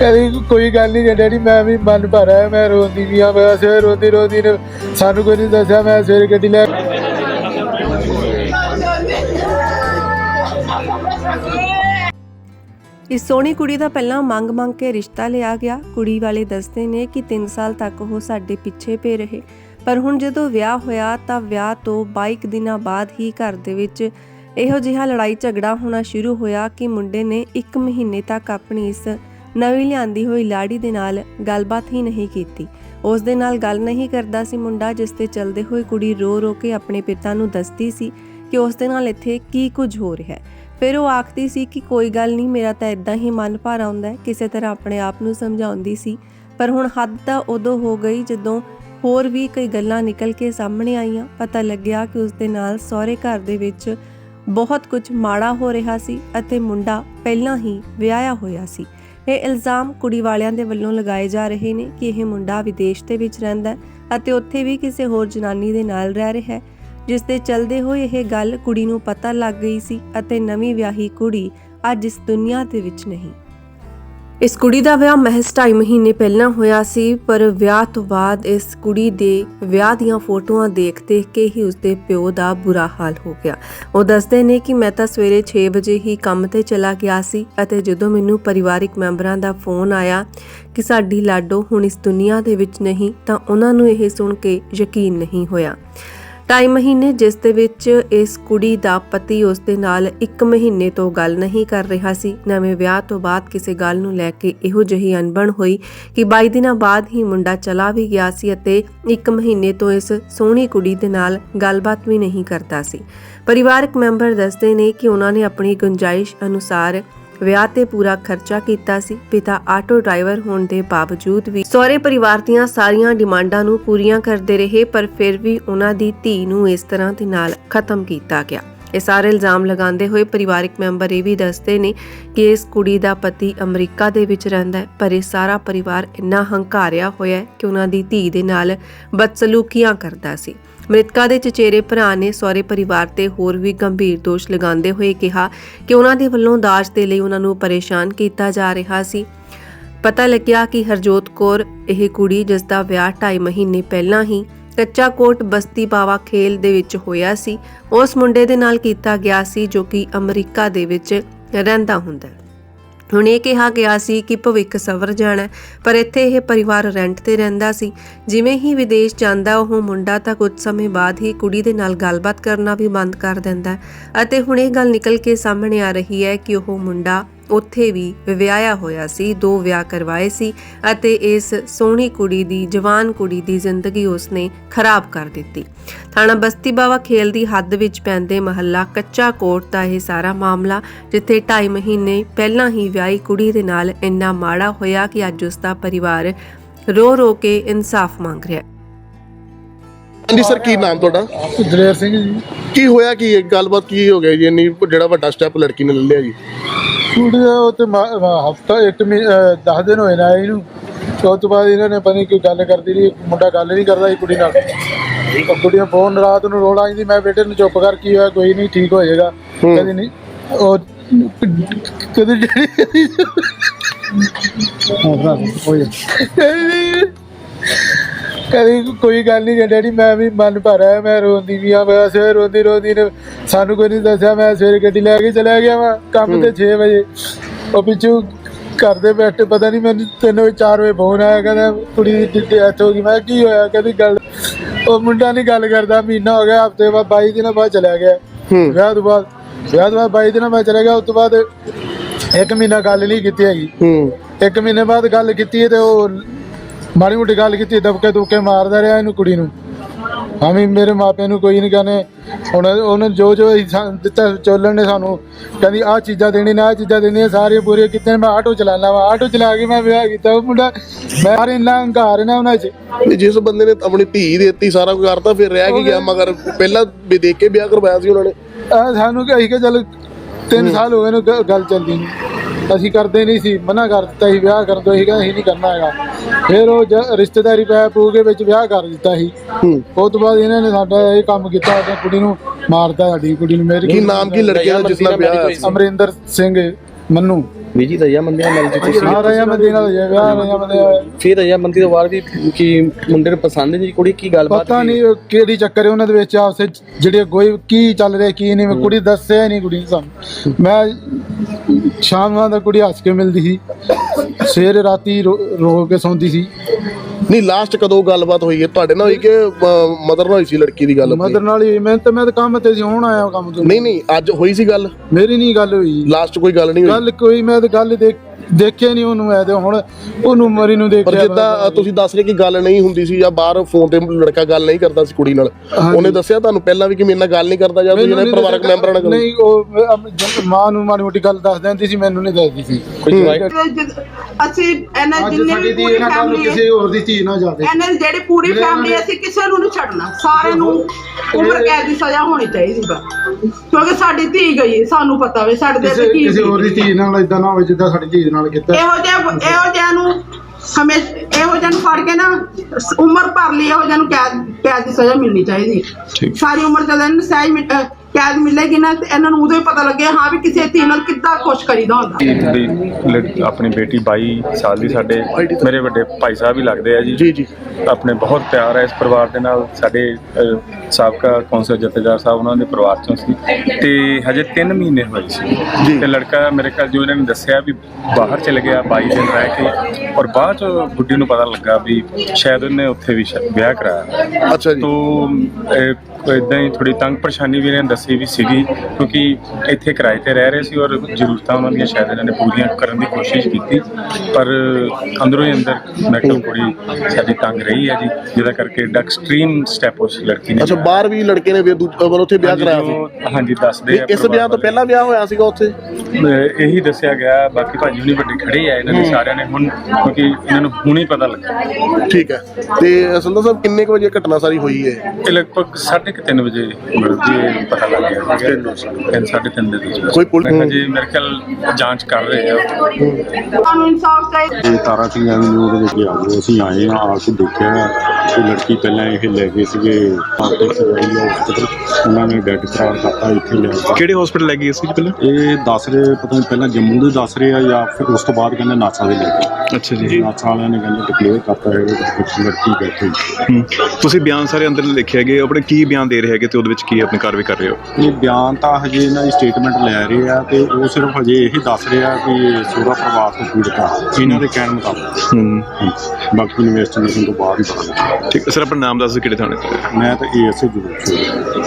ਕਦੀ ਕੋਈ ਗੱਲ ਨਹੀਂ ਡੈਡੀ ਮੈਂ ਵੀ ਮਨ ਭਰ ਮੈਂ ਰੋਂਦੀ ਵੀ ਆ ਮੈਂ ਸਵੇਰ ਰੋਂਦੀ ਰੋਂਦੀ ਨੇ ਸਾਨੂੰ ਕੋਈ ਨਹੀਂ ਦੱਸਿਆ, ਮੈਂ ਸਵੇਰੇ ਗੱਡੀ ਲੈ ਇਸ ਸੋਹਣੀ ਕੁੜੀ ਦਾ ਪਹਿਲਾਂ ਮੰਗ-ਮੰਗ ਕੇ ਰਿਸ਼ਤਾ ਲਿਆ ਗਿਆ। ਕੁੜੀ ਵਾਲੇ ਦੱਸਦੇ ਨੇ ਕਿ 3 ਸਾਲ ਤੱਕ ਉਹ ਸਾਡੇ ਪਿੱਛੇ ਪਏ ਰਹੇ। ਪਰ ਹੁਣ ਜਦੋਂ ਵਿਆਹ ਹੋਇਆ ਤਾਂ ਵਿਆਹ ਤੋਂ 22 ਦਿਨਾਂ ਬਾਅਦ ਹੀ ਘਰ ਦੇ ਵਿੱਚ ਇਹੋ ਜਿਹਾ ਲੜਾਈ ਝਗੜਾ ਹੋਣਾ ਸ਼ੁਰੂ ਹੋਇਆ ਕਿ ਮੁੰਡੇ ਨੇ 1 ਮਹੀਨੇ ਤੱਕ ਆਪਣੀ ਇਸ ਨਵੀਂ ਲਿਆਂਦੀ ਹੋਈ ਲਾੜੀ ਦੇ ਨਾਲ ਗੱਲਬਾਤ ਹੀ ਨਹੀਂ ਕੀਤੀ। ਉਸ ਦੇ ਨਾਲ ਗੱਲ ਨਹੀਂ ਕਰਦਾ ਸੀ ਮੁੰਡਾ, ਜਿਸ ਤੇ ਚਲਦੇ ਹੋਏ ਕੁੜੀ ਰੋ ਰੋ ਕੇ ਆਪਣੇ ਪਿਤਾ ਨੂੰ ਦੱਸਦੀ ਸੀ ਕਿ ਉਸ ਦੇ ਨਾਲ ਇੱਥੇ ਕੀ ਕੁਝ ਹੋ ਰਿਹਾ ਹੈ। ਫਿਰ ਉਹ ਆਖਦੀ ਸੀ ਕਿ ਕੋਈ ਗੱਲ ਨਹੀਂ, ਮੇਰਾ ਤਾਂ ਇਦਾਂ ਹੀ ਮਨ ਭਰ ਆਉਂਦਾ ਕਿਸੇ ਤਰ੍ਹਾਂ ਆਪਣੇ ਆਪ ਨੂੰ ਸਮਝਾਉਂਦੀ ਸੀ। ਪਰ ਹੁਣ ਹੱਦ ਤਾਂ ਉਦੋਂ ਹੋ ਗਈ ਜਦੋਂ ਹੋਰ ਵੀ ਕਈ ਗੱਲਾਂ ਨਿਕਲ ਕੇ ਸਾਹਮਣੇ ਆਈਆਂ। ਪਤਾ ਲੱਗਿਆ ਕਿ ਉਸ ਦੇ ਨਾਲ ਸਹੁਰੇ ਘਰ ਦੇ ਵਿੱਚ ਬਹੁਤ ਕੁਝ ਮਾੜਾ ਹੋ ਰਿਹਾ ਸੀ ਅਤੇ ਮੁੰਡਾ ਪਹਿਲਾਂ ਹੀ ਵਿਆਹਿਆ ਹੋਇਆ ਸੀ। ਇਹ ਇਲਜ਼ਾਮ ਕੁੜੀ ਵਾਲਿਆਂ ਦੇ ਵੱਲੋਂ ਲਗਾਏ ਜਾ ਰਹੇ ਨੇ ਕਿ ਇਹ ਮੁੰਡਾ ਵਿਦੇਸ਼ ਦੇ ਵਿੱਚ ਰਹਿੰਦਾ ਅਤੇ ਉੱਥੇ ਵੀ ਕਿਸੇ ਹੋਰ ਜਨਾਨੀ ਦੇ ਨਾਲ ਰਹਿ ਰਿਹਾ ਹੈ। ਜਿਸ ਦੇ ਚਲਦੇ ਹੋਏ ਇਹ ਗੱਲ ਕੁੜੀ ਨੂੰ ਪਤਾ ਲੱਗ ਗਈ ਸੀ ਅਤੇ ਨਵੀਂ ਵਿਆਹੀ ਕੁੜੀ ਅੱਜ ਇਸ ਦੁਨੀਆ ਦੇ ਵਿੱਚ ਨਹੀਂ। ਇਸ ਕੁੜੀ ਦਾ ਵਿਆਹ ਮਹਿਜ਼ 2.5 ਮਹੀਨੇ ਪਹਿਲਾਂ ਹੋਇਆ ਸੀ, ਪਰ ਵਿਆਹ ਤੋਂ ਬਾਅਦ ਇਸ ਕੁੜੀ ਦੇ ਵਿਆਹ ਦੀਆਂ ਫੋਟੋਆਂ ਦੇਖ ਦੇਖ ਕੇ ਹੀ ਉਸਦੇ ਪਿਓ ਦਾ ਬੁਰਾ ਹਾਲ ਹੋ ਗਿਆ। ਉਹ ਦੱਸਦੇ ਨੇ ਕਿ ਮੈਂ ਤਾਂ ਸਵੇਰੇ 6 ਵਜੇ ਹੀ ਕੰਮ ਤੇ ਚਲਾ ਗਿਆ ਸੀ ਅਤੇ ਜਦੋਂ ਮੈਨੂੰ ਪਰਿਵਾਰਿਕ ਮੈਂਬਰਾਂ ਦਾ ਫੋਨ ਆਇਆ ਕਿ ਸਾਡੀ ਲਾਡੋ ਹੁਣ ਇਸ ਦੁਨੀਆ ਦੇ ਵਿੱਚ ਨਹੀਂ, ਤਾਂ ਉਹਨਾਂ ਨੂੰ ਇਹ ਸੁਣ ਕੇ ਯਕੀਨ ਨਹੀਂ ਹੋਇਆ। ਢਾਈ ਮਹੀਨੇ ਜਿਸ ਦੇ ਵਿੱਚ ਇਸ ਕੁੜੀ ਦਾ ਪਤੀ ਉਸ ਦੇ ਨਾਲ 1 ਮਹੀਨੇ ਤੋਂ ਗੱਲ ਨਹੀਂ ਕਰ ਰਿਹਾ ਸੀ। ਨਵੇਂ ਵਿਆਹ ਤੋਂ ਬਾਅਦ ਕਿਸੇ ਗੱਲ ਨੂੰ ਲੈ ਕੇ ਇਹੋ ਜਿਹੀ ਅਣਬਣ ਹੋਈ ਕਿ 22 ਦਿਨਾਂ ਬਾਅਦ ਹੀ ਮੁੰਡਾ ਚਲਾ ਵੀ ਗਿਆ ਸੀ ਅਤੇ 1 ਮਹੀਨੇ ਤੋਂ ਇਸ ਸੋਹਣੀ ਕੁੜੀ ਦੇ ਨਾਲ ਗੱਲਬਾਤ ਵੀ ਨਹੀਂ ਕਰਦਾ ਸੀ। ਪਰਿਵਾਰਕ ਮੈਂਬਰ ਦੱਸਦੇ ਨੇ ਕਿ ਉਹਨਾਂ ਨੇ ਆਪਣੀ ਗੁੰਜਾਇਸ਼ ਅਨੁਸਾਰ ਵਿਆਹ ਤੇ ਪੂਰਾ ਖਰਚਾ ਕੀਤਾ ਸੀ। ਪਿਤਾ ਆਟੋ ਡਰਾਈਵਰ ਹੋਣ ਦੇ ਬਾਵਜੂਦ ਵੀ ਸਹੁਰੇ ਪਰਿਵਾਰ ਦੀਆਂ ਸਾਰੀਆਂ ਡਿਮਾਂਡਾਂ ਨੂੰ ਪੂਰੀਆਂ ਕਰਦੇ ਰਹੇ, ਪਰ ਫਿਰ ਵੀ ਉਹਨਾਂ ਦੀ ਧੀ ਨੂੰ ਇਸ ਤਰ੍ਹਾਂ ਦੇ ਨਾਲ ਖਤਮ ਕੀਤਾ ਗਿਆ। ਇਹ ਸਾਰੇ ਇਲਜ਼ਾਮ ਲਗਾਉਂਦੇ ਹੋਏ ਪਰਿਵਾਰਕ ਮੈਂਬਰ ਇਹ ਵੀ ਦੱਸਦੇ ਨੇ ਕਿ ਇਸ ਕੁੜੀ ਦਾ ਪਤੀ ਅਮਰੀਕਾ ਦੇ ਵਿੱਚ ਰਹਿੰਦਾ ਹੈ, ਪਰ ਇਹ ਸਾਰਾ ਪਰਿਵਾਰ ਇੰਨਾ ਹੰਕਾਰਿਆ ਹੋਇਆ ਹੈ ਕਿ ਉਹਨਾਂ ਦੀ ਧੀ ਦੇ ਨਾਲ ਬਦਸਲੂਕੀਆਂ ਕਰਦਾ ਸੀ। ਮ੍ਰਿਤਕਾ ਦੇ ਚਚੇਰੇ ਭਰਾ ਨੇ ਸਹੁਰੇ ਪਰਿਵਾਰ ਤੇ ਹੋਰ ਵੀ ਗੰਭੀਰ ਦੋਸ਼ ਲਗਾਉਂਦੇ ਹੋਏ ਕਿਹਾ ਕਿ ਉਹਨਾਂ ਦੇ ਵੱਲੋਂ ਦਾਜ ਦੇ ਲਈ ਉਹਨਾਂ ਨੂੰ ਪਰੇਸ਼ਾਨ ਕੀਤਾ ਜਾ ਰਿਹਾ ਸੀ। ਪਤਾ ਲੱਗਿਆ ਕਿ ਹਰਜੋਤ ਕੌਰ ਇਹ ਕੁੜੀ ਜਿਸ ਦਾ ਵਿਆਹ 2.5 ਮਹੀਨੇ ਪਹਿਲਾਂ ਹੀ ਕੱਚਾ ਕੋਟ ਬਸਤੀ ਪਾਵਾ ਖੇਲ ਦੇ ਵਿੱਚ ਹੋਇਆ ਸੀ। ਉਸ ਮੁੰਡੇ ਦੇ ਨਾਲ ਕੀਤਾ ਗਿਆ ਸੀ ਜੋ ਕਿ ਅਮਰੀਕਾ ਦੇ ਵਿੱਚ ਰਹਿੰਦਾ ਹੁੰਦਾ ਹੁਣ ਇਹ ਕਿਹਾ ਗਿਆ ਸੀ ਕਿ ਭਵਿੱਖ ਸਵਰ ਜਾਣਾ ਪਰ ਇੱਥੇ ਇਹ ਪਰਿਵਾਰ ਰੈਂਟ ਤੇ ਰਹਿੰਦਾ ਸੀ। ਜਿਵੇਂ ਹੀ ਵਿਦੇਸ਼ ਜਾਂਦਾ, ਉਹ ਮੁੰਡਾ ਤਾਂ ਕੁਝ ਸਮੇਂ ਬਾਅਦ ਹੀ ਕੁੜੀ ਦੇ ਨਾਲ ਗੱਲਬਾਤ ਕਰਨਾ ਵੀ ਬੰਦ ਕਰ ਦਿੰਦਾ ਅਤੇ ਹੁਣ ਇਹ ਗੱਲ ਨਿਕਲ ਕੇ ਸਾਹਮਣੇ ਆ ਰਹੀ ਹੈ ਕਿ ਉਹ ਮੁੰਡਾ ਉੱਥੇ ਵੀ ਵਿਆਹਿਆ ਹੋਇਆ ਸੀ ਦੋ ਵਿਆਹ ਕਰਵਾਏ ਸੀ ਅਤੇ ਇਸ ਸੋਹਣੀ ਕੁੜੀ ਦੀ ਜਵਾਨ ਕੁੜੀ ਦੀ ਜ਼ਿੰਦਗੀ ਉਸਨੇ ਖਰਾਬ ਕਰ ਦਿੱਤੀ। ਥਾਣਾ ਬਸਤੀ ਬਾਵਾ ਖੇਲ ਦੀ ਹੱਦ ਵਿੱਚ ਪੈਂਦੇ ਮਹੱਲਾ ਕੱਚਾ ਕੋਟ ਦਾ ਇਹ ਸਾਰਾ ਮਾਮਲਾ ਜਿੱਥੇ 2.5 ਮਹੀਨੇ ਪਹਿਲਾਂ ਹੀ ਵਿਆਹੀ ਕੁੜੀ ਦੇ ਨਾਲ ਇੰਨਾ ਮਾੜਾ ਹੋਇਆ ਕਿ ਅੱਜ ਉਸ ਦਾ ਪਰਿਵਾਰ ਰੋ ਰੋ ਕੇ ਇਨਸਾਫ ਮੰਗ ਰਿਹਾ ਹੈ। ਹਾਂਜੀ ਸਰ ਕੀ ਨਾਮ ਤੁਹਾਡਾ? ਦਲੇਰ ਸਿੰਘ ਜੀ। ਕੀ ਹੋਇਆ ਕੀ ਇਹ ਗੱਲਬਾਤ ਕੀ ਹੋ ਗਿਆ ਜੀ? ਇੰਨੀ ਜਿਹੜਾ ਵੱਡਾ ਸਟੈਪ ਲੜਕੀ ਨੇ ਲੈ ਲਿਆ ਜੀ। ਉਹ ਤੇ ਹਫਤਾ ਇੱਕ ਮਹੀਨੇ 10 ਦਿਨ ਹੋਏ ਨਾ ਇਹਨੂੰ ਤੇ ਤੋਂ ਬਾਅਦ ਇਹਨਾਂ ਨੇ ਪਤਾ ਕੋਈ ਗੱਲ ਕਰਦੀ ਰਹੀ ਮੁੰਡਾ ਗੱਲ ਨਹੀਂ ਕਰਦਾ ਸੀ ਕੁੜੀ ਨਾਲ। ਉਹ ਕੁੜੀ ਨੂੰ ਫੋਨ ਰਾਤ ਨੂੰ ਰੋੜ ਆਈਂਦੀ ਮੈਂ ਬੇਟੇ ਨੂੰ ਚੁੱਪ ਕਰ ਕੀ ਹੋਇਆ ਕੋਈ ਨਹੀਂ ਠੀਕ ਹੋ ਜਾਏਗਾ। ਕਦੀ ਨਹੀਂ ਉਹ ਕਦੇ ਜਿਹੜੀ ਕਦੀ ਕੋਈ ਗੱਲ ਨਹੀਂ ਡੈਡੀ ਮੈਂ ਵੀ ਮਨ ਭਰ ਆਇਆ ਮੈਂ ਰੋਂਦੀ ਵੀ ਆ ਮੈਂ ਸਵੇਰ ਰੋਂਦੀ ਰੋਂਦੀ ਨੇ ਸਾਨੂੰ ਕੋਈ ਨਹੀਂ ਦੱਸਿਆ ਮੈਂ ਸਵੇਰੇ ਗੱਡੀ ਲੈ ਕੇ ਚਲਿਆ ਗਿਆ ਵਾ ਕੰਮ ਤੇ 6 ਵਜੇ। ਉਹ ਪਿੱਛੋਂ ਘਰ ਦੇ ਬੈਠੇ ਪਤਾ ਨਹੀਂ ਮੈਨੂੰ ਤਿੰਨ ਵਜੇ 4 ਵਜੇ ਫੋਨ ਆਇਆ ਕਹਿੰਦਾ ਕੁੜੀ ਦੀ ਡੈਥ ਹੋ ਗਈ। ਮੈਂ ਕੀ ਹੋਇਆ? ਕਹਿੰਦੀ ਗੱਲ ਉਹ ਮੁੰਡਾ ਨਹੀਂ ਗੱਲ ਕਰਦਾ ਮਹੀਨਾ ਹੋ ਗਿਆ ਹਫ਼ਤੇ ਬਾਅਦ 22 ਦਿਨਾਂ ਬਾਅਦ ਚਲਿਆ ਗਿਆ। ਵਿਆਹ ਤੋਂ ਬਾਅਦ ਵਿਆਹ ਤੋਂ ਬਾਅਦ 22 ਦਿਨਾਂ ਬਾਅਦ ਚਲਿਆ ਗਿਆ ਉਸ ਤੋਂ ਬਾਅਦ ਇੱਕ ਮਹੀਨਾ ਗੱਲ ਨਹੀਂ ਕੀਤੀ ਹੈਗੀ। ਹੂੰ। ਇੱਕ ਮਹੀਨੇ ਬਾਅਦ ਗੱਲ ਕੀਤੀ ਤੇ ਉਹ ਮਾੜੀ ਮੋਟੀ ਗੱਲ ਕੀਤੀ ਦਬਕੇ ਦੁਬਕੇ ਮਾਰਦਾ ਰਿਹਾ ਇਹਨੂੰ ਕੁੜੀ ਨੂੰ। ਹਾਂ ਵੀ ਮੇਰੇ ਮਾਪਿਆਂ ਨੂੰ ਕੋਈ ਨਹੀਂ ਕਹਨੇ ਹੁਣ ਉਹਨੇ ਜੋ ਜੋ ਦਿੱਤਾ ਚੋਲਣ ਨੇ ਸਾਨੂੰ ਕਹਿੰਦੀ ਆਹ ਚੀਜ਼ਾਂ ਦੇਣੀ ਨਾ ਆਹ ਚੀਜ਼ਾਂ ਦੇਣੀਆਂ ਸਾਰੀਆਂ ਪੂਰੀਆਂ ਕੀਤੀਆਂ ਮੈਂ ਆਟੋ ਚਲਾਣਾ ਵਾ ਆਟੋ ਚਲਾ ਕੇ ਮੈਂ ਵਿਆਹ ਕੀਤਾ ਉਹ ਮੁੰਡਾ। ਮੈਂ ਸਾਰੇ ਇੰਨਾ ਹੰਕਾਰ ਨਾ ਉਹਨਾਂ 'ਚ। ਜਿਸ ਬੰਦੇ ਨੇ ਆਪਣੀ ਧੀ ਦੇਤੀ ਸਾਰਾ ਕੁਝ ਕਰਤਾ ਫਿਰ ਰਹਿ ਕੀ ਗਿਆ ਮਗਰ ਪਹਿਲਾਂ ਵੀ ਦੇਖ ਕੇ ਵਿਆਹ ਕਰਵਾਇਆ ਸੀ ਉਹਨਾਂ ਨੇ। ਸਾਨੂੰ ਕਿ ਅਸੀਂ ਕਿ ਚੱਲ 3 ਸਾਲ ਹੋ ਗਏ ਨੇ ਗੱਲ ਚੱਲਦੀ ਨੂੰ। ਅਸੀਂ ਕਰਦੇ ਨਹੀਂ ਸੀ ਮਨਾ ਕਰ ਦਿੱਤਾ ਸੀ ਵਿਆਹ ਕਰਨ ਤੋਂ ਅਸੀਂ ਕਹਿੰਦੇ ਅਸੀਂ ਨਹੀਂ ਕਰਨਾ ਹੈਗਾ। ਫਿਰ ਉਹ ਜ- ਰਿਸ਼ਤੇਦਾਰੀ ਪੈ ਪੂ ਕੇ ਵਿੱਚ ਵਿਆਹ ਕਰ ਦਿੱਤਾ ਸੀ। ਹੂੰ। ਉਸ ਤੋਂ ਬਾਅਦ ਇਹਨਾਂ ਨੇ ਸਾਡਾ ਇਹ ਕੰਮ ਕੀਤਾ ਸਾਡੀ ਕੁੜੀ ਨੂੰ ਮਾਰਤਾ ਸਾਡੀ ਕੁੜੀ ਨੂੰ ਮੇਰੀ ਕੀ ਨਾਮ ਕੀ ਲੜਕੇ ਦਾ ਜਿਸ ਨਾਲ ਵਿਆਹ ਹੋਇਆ ਸੀ? ਅਮਰਿੰਦਰ ਸਿੰਘ ਮੰਨੂ। ਵਿਜੀ ਰਜਾਮੰਦੀ ਨਾਲ ਮਿਲ ਚੁੱਕੀ ਸੀ ਆ ਰਿਹਾ ਮੰਦੀ ਨਾਲ ਹੋਇਆ ਵਿਆਹ ਰਿਹਾ ਮੰਦੀ ਫਿਰ ਰਜਾਮੰਦੀ ਤੋਂ ਬਾਅਦ ਵੀ ਕੀ ਮੁੰਡੇ ਨੂੰ ਪਸੰਦ ਨਹੀਂ ਕੁੜੀ ਕੀ ਗੱਲਬਾਤ ਪਤਾ ਨਹੀਂ ਕਿਹੜੀ ਚੱਕਰ ਹੈ ਉਹਨਾਂ ਦੇ ਵਿੱਚ ਆਪਸੇ ਜਿਹੜੇ ਕੋਈ ਕੀ ਚੱਲ ਰਿਹਾ ਕੀ ਨਹੀਂ ਕੁੜੀ ਦੱਸਿਆ ਹੀ ਨਹੀਂ ਕੁੜੀ ਨੇ ਸਾਨੂੰ। ਮੈਂ ਸ਼ਾਮ ਨੂੰ ਦਾ ਕੁੜੀ ਹੱਸ ਕੇ ਮਿਲਦੀ ਸੀ। ਸਵੇਰੇ ਰਾਤੀ ਰੋ ਕੇ ਸੌਂਦੀ ਸੀ। ਨਹੀਂ ਲਾਸਟ ਕਦੋਂ ਗੱਲਬਾਤ ਹੋਈ ਹੈ? ਤੁਹਾਡੇ ਨਾਲ ਹੋਈ ਕਿ ਮਦਰ ਨਾਲ ਹੋਈ ਸੀ ਲੜਕੀ ਦੀ ਗੱਲ? ਮਦਰ ਨਾਲ ਹੀ ਮੈਂ ਤਾਂ ਮੈਂ ਤਾਂ ਕੰਮ ਤੇ ਸੀ ਹੁਣ ਆਇਆ ਕੰਮ ਤੋਂ। ਨਹੀਂ ਨਹੀਂ ਅੱਜ ਹੋਈ ਸੀ ਗੱਲ? ਮੇਰੀ ਨਹੀਂ ਗੱਲ ਹੋਈ। ਲਾਸਟ ਕੋਈ ਗੱਲ ਨਹੀਂ ਹੋਈ? ਗੱਲ ਕੋਈ ਮੈਂ ਤਾਂ ਗੱਲ ਦੇਖ ਦੇਖਿਆ ਨਹੀਂ ਉਹਨੂੰ ਐ ਤੇ ਹੁਣ ਉਹਨੂੰ ਮਰੀ ਨੂੰ ਪਰ ਦੇਖਿਆ ਜਿੱਦਾਂ ਅ, ਤੁਸੀਂ ਦੱਸ ਰਹੇ ਕਿ ਗੱਲ ਨਹੀਂ ਹੁੰਦੀ ਸੀ ਜਾਂ ਬਾਹਰ ਫੋਨ ਤੇ ਲੜਕਾ ਗੱਲ ਨਹੀਂ ਕਰਦਾ ਸੀ ਕੁੜੀ ਨਾਲ। ਉਹਨੇ ਦੱਸਿਆ ਤੁਹਾਨੂੰ ਪਹਿਲਾਂ ਵੀ ਕਿ ਮੇਰੇ ਨਾਲ ਗੱਲ ਨਹੀਂ ਕਰਦਾ ਜਾਂ ਤੁਸੀਂ ਇਹਨੇ ਪਰਿਵਾਰਕ ਮੈਂਬਰਾਂ ਨਾਲ ਨਹੀਂ ਉਹ ਮੈਂ ਨੂੰ ਮਾੜੀ ਮੋਟੀ ਗੱਲ ਦੱਸ ਦਿੰਦੀ ਸੀ ਮੈਨੂੰ ਨਹੀਂ ਦੱਸਦੀ ਸੀ। ਅਸੀਂ ਇਹਨਾਂ ਜਿੰਨੇ ਸਾਡੀ ਵੀ ਪੂਰੀ ਫੈਮਿਲੀ ਕਿਸੇ ਹੋਰ ਦੀ ਧੀ ਨਾ ਜਾਵੇ। ਇਹਨਾਂ ਦੀ ਜਿਹੜੀ ਪੂਰੀ ਫੈਮਿਲੀ ਅਸੀਂ ਕਿਸੇ ਨੂੰ ਨਹੀਂ ਛੱਡਣਾ। ਸਾਰਿਆਂ ਨੂੰ ਉਮਰ ਕੈਦ ਦੀ ਸਜ਼ਾ ਹੋਣੀ ਚਾਹੀਦੀ ਬਾ ਕਿਉਂਕਿ ਸਾਡੀ ਧੀ ਗਈ ਸਾਨੂੰ ਪਤਾ ਵੇ ਸਾਡੇ ਕਿਸੇ ਤੇ ਕੀ ਕਿਸੇ ਹੋਰ ਦੀ ਧੀ ਨਾਲ ਇਦਾਂ ਨਾ ਹੋਵੇ ਜਿੱਦਾਂ ਸਾਡੀ ਧੀ ਦੇ ਨਾਲ ਕੀਤਾ। ਇਹੋ ਜਿਹਾ ਇਹੋ ਜਿਹਾ ਨੂੰ ਹਮੇਸ਼ਾ ਇਹੋ ਜਿਹਾ ਨੂੰ ਫੜ ਕੇ ਨਾ ਸ- ਉਮਰ ਭਰ ਲਈ ਇਹੋ ਜਿਹਾ ਨੂੰ ਕੈਦ ਕੈਦ ਦੀ ਸਜ਼ਾ ਮਿਲਣੀ ਚਾਹੀਦੀ। ਸਾਰੀ ਉਮਰ ਚੱਲਣ ਨੂੰ ਸਹਿਜ ਮਿ- ਅਹ ਕੈਦ ਮਿਲੇਗੀ ਨਾ ਤੇ ਇਹਨਾਂ ਨੂੰ ਉਦੋਂ ਹੀ ਪਤਾ ਲੱਗੇ ਹਾਂ ਵੀ ਕਿਸੇ ਧੀ ਨਾਲ ਕਿੱਦਾਂ ਕੁਛ ਕਰੀਦਾ ਹੁੰਦਾ। ਆਪਣੀ ਬੇਟੀ 22 ਸਾਲ ਦੀ ਸਾਡੇ ਮੇਰੇ ਵੱਡੇ ਭਾਈ ਸਾਹਿਬ ਹੀ ਲੱਗਦੇ ਆ ਜੀ। ਜੀ ਜੀ। ਆਪਣੇ ਬਹੁਤ ਪਿਆਰ ਹੈ ਇਸ ਪਰਿਵਾਰ ਦੇ ਨਾਲ ਸਾਡੇ ਸਾਬਕਾ ਕੌਂਸਲ ਜਥੇਦਾਰ ਸਾਹਿਬ ਉਹਨਾਂ ਦੇ ਪਰਿਵਾਰ ਚੋਂ ਸੀ। ਤੇ ਹਜੇ 3 ਮਹੀਨੇ ਹੋਏ ਸੀ। ਤੇ ਲੜਕਾ ਮੇਰੇ ਕੋਲ ਜੋ ਇਹਨਾਂ ਨੇ ਦੱਸਿਆ ਵੀ ਬਾਹਰ ਚਲੇ ਗਿਆ 22 ਦਿਨ ਰਹਿ ਕੇ ਔਰ ਬਾਅਦ ਚ ਬੁੱਢੀ ਨੂੰ ਪਤਾ ਲੱਗਾ ਵੀ ਸ਼ਾਇਦ ਉਹਨੇ ਉੱਥੇ ਵੀ ਵਿਆਹ ਕਰਾਇਆ। ਅੱਛਾ ਜੀ। ਤੋਂ ਇਦਾਂ ਹੀ ਥੋੜੀ ਤੰਗ ਪਰੇਸ਼ਾਨੀ ਵੀ ਇਹਨਾਂ ਨੇ ਦੱਸੀ ਵੀ ਸੀਗੀ ਕਿਉਂਕਿ ਇੱਥੇ ਕਿਰਾਏ ਤੇ ਰਹਿ ਰਹੇ ਸੀ ਔਰ ਜ਼ਰੂਰਤਾਂ ਉਹਨਾਂ ਦੀਆਂ ਸ਼ਾਇਦ ਇਹਨਾਂ ਨੇ ਪੂਰੀਆਂ ਕਰਨ ਦੀ ਕੋਸ਼ਿਸ਼ ਕੀਤੀ ਪਰ ਅੰਦਰੋਂ ਹੀ ਅੰਦਰ ਮੈਂ ਕਿਹਾ ਕੁੜੀ ਸਾਡੀ ਤੰਗ ਰਹੀ ਹੈ ਜੀ ਜਿਹਦਾ ਕਰਕੇ ਏਡਾ ਐਕਸਟ੍ਰੀਮ ਸਟੈਪ ਉਸ ਲੜਕੀ ਨੇ ਅੱਛਾ ਬਾਹਰ ਵੀ ਲੜਕੇ ਨੇ ਵੀ ਮਤਲਬ ਉੱਥੇ ਵਿਆਹ ਕਰਾਇਆ ਸੀ? ਹਾਂਜੀ ਦੱਸਦੇ ਆ ਇਸ ਵਿਆਹ ਤੋਂ ਪਹਿਲਾਂ ਵਿਆਹ ਹੋਇਆ ਸੀਗਾ ਉੱਥੇ? ਇਹੀ ਦੱਸਿਆ ਗਿਆ ਬਾਕੀ ਭਾਜੀ ਹੁਣੀ ਵੱਡੇ ਖੜੇ ਆ ਇਹਨਾਂ ਦੇ ਸਾਰਿਆਂ ਨੇ ਹੁਣ ਕਿਉਂਕਿ ਇਹਨਾਂ ਨੂੰ ਹੁਣੇ ਪਤਾ ਲੱਗਾ। ਠੀਕ ਹੈ। ਤੇ ਸੰਧਾ ਸਾਹਿਬ ਕਿੰਨੇ ਕੁ ਵਜੇ ਘਟਨਾ ਸਾਰੀ ਹੋਈ ਹੈ? ਇਹ ਲਗਭਗ 3:30 ਵਜੇ ਜੀ ਪਤਾ ਲੱਗ ਗਿਆ ਸੀਗਾ ਤਿੰਨ ਸਾਢੇ ਤਿੰਨ ਦੇ ਵਿੱਚ। ਕੋਈ ਪੁਲਿਸ- ਮੈਂ ਕਿਹਾ ਜੀ ਮੇਰੇ ਖਿਆਲ ਜਾਂਚ ਕਰ ਰਹੇ ਆ। ਸਾਨੂੰ ਇਨਸਾਫ ਚਾਹੀਦਾ ਇਹ ਤਾਰਾ ਸਿੰਘ ਐਵਨਿਊ ਦੇ ਵਿੱਚ ਆ ਗਏ। ਅਸੀਂ ਆਏ ਆ ਆ ਕੇ ਦੇਖਿਆ। ਕਿ ਲੜਕੀ ਪਹਿਲਾਂ ਇਹ ਲੈ ਗਏ ਸੀਗੇ। ਪਾਰਟੀ ਸਰਾਈ ਹਸਪੀਟਲ ਉਹਨਾਂ ਨੇ ਡੈਡ ਕਰਾਰ ਕਰਤਾ ਇੱਥੇ ਲੈ ਕੇ। ਕਿਹੜੇ ਹਸਪੀਟਲ ਲੈ ਗਏ ਸੀ ਜੀ ਪਹਿਲਾਂ? ਇਹ ਦੱਸ ਰਹੇ ਪਤਾ ਨਹੀਂ ਪਹਿਲਾਂ ਜੰਮੂ ਦੇ ਦੱਸ ਰਹੇ ਆ ਜਾਂ ਫਿਰ ਉਸ ਤੋਂ ਬਾਅਦ ਕਹਿੰਦੇ ਨਾਸਾ ਦੇ ਲੈ ਗਏ। ਅੱਛਾ ਜੀ। ਨਾਸਾ ਵਾਲਿਆਂ ਨੇ ਕਹਿੰਦੇ ਡਿਕਲੇਅਰ ਕਰਤਾ ਹੈ ਕਿ ਕੁਝ ਲੜਕੀ ਬੈਠੀ। ਤੁਸੀਂ ਬਿਆਨ ਸਾਰੇ ਅੰਦਰ ਲਿਖੇ ਹੈਗੇ। ਆਪਣੇ ਕੀ ਬਿਆਨ ਦੇ ਰਹੇ ਹੈਗੇ ਤੇ ਉਹਦੇ ਵਿੱਚ ਕੀ ਆਪਣੀ ਕਾਰਵਾਈ ਕਰ ਰਹੇ ਹੋ? ਇਹ ਬਿਆਨ ਤਾਂ ਹਜੇ ਇਹਨਾਂ ਦੀ ਸਟੇਟਮੈਂਟ ਲੈ ਰਹੇ ਆ ਤੇ ਉਹ ਸਿਰਫ ਹਜੇ ਇਹ ਦੱਸ ਰਹੇ ਕਿ ਇਹ ਸੋਹਰਾ ਪਰਿਵਾਰ ਤੋਂ ਪੀੜਤ ਆ। ਇਹਨਾਂ ਦੇ ਕਹਿਣ ਮੁਤਾਬਕ। ਹੂੰ। ਬਾਕੀ ਇਨਵੈਸਟੀਗੇਸ਼ਨ ਤੋਂ ਬਾਅਦ ਹੀ ਪਤਾ ਲੱਗੇਗਾ। ਠੀਕ ਹੈ। ਸਰ ਆਪਣਾ ਨਾਮ ਦੱਸ ਦਿਓ ਕਿਹੜੇ ਥਾਣੇ ਤੋਂ ਮੈਂ ਤਾਂ ਏਐਸਏ ਜ਼ਰੂਰ ਛੋੜ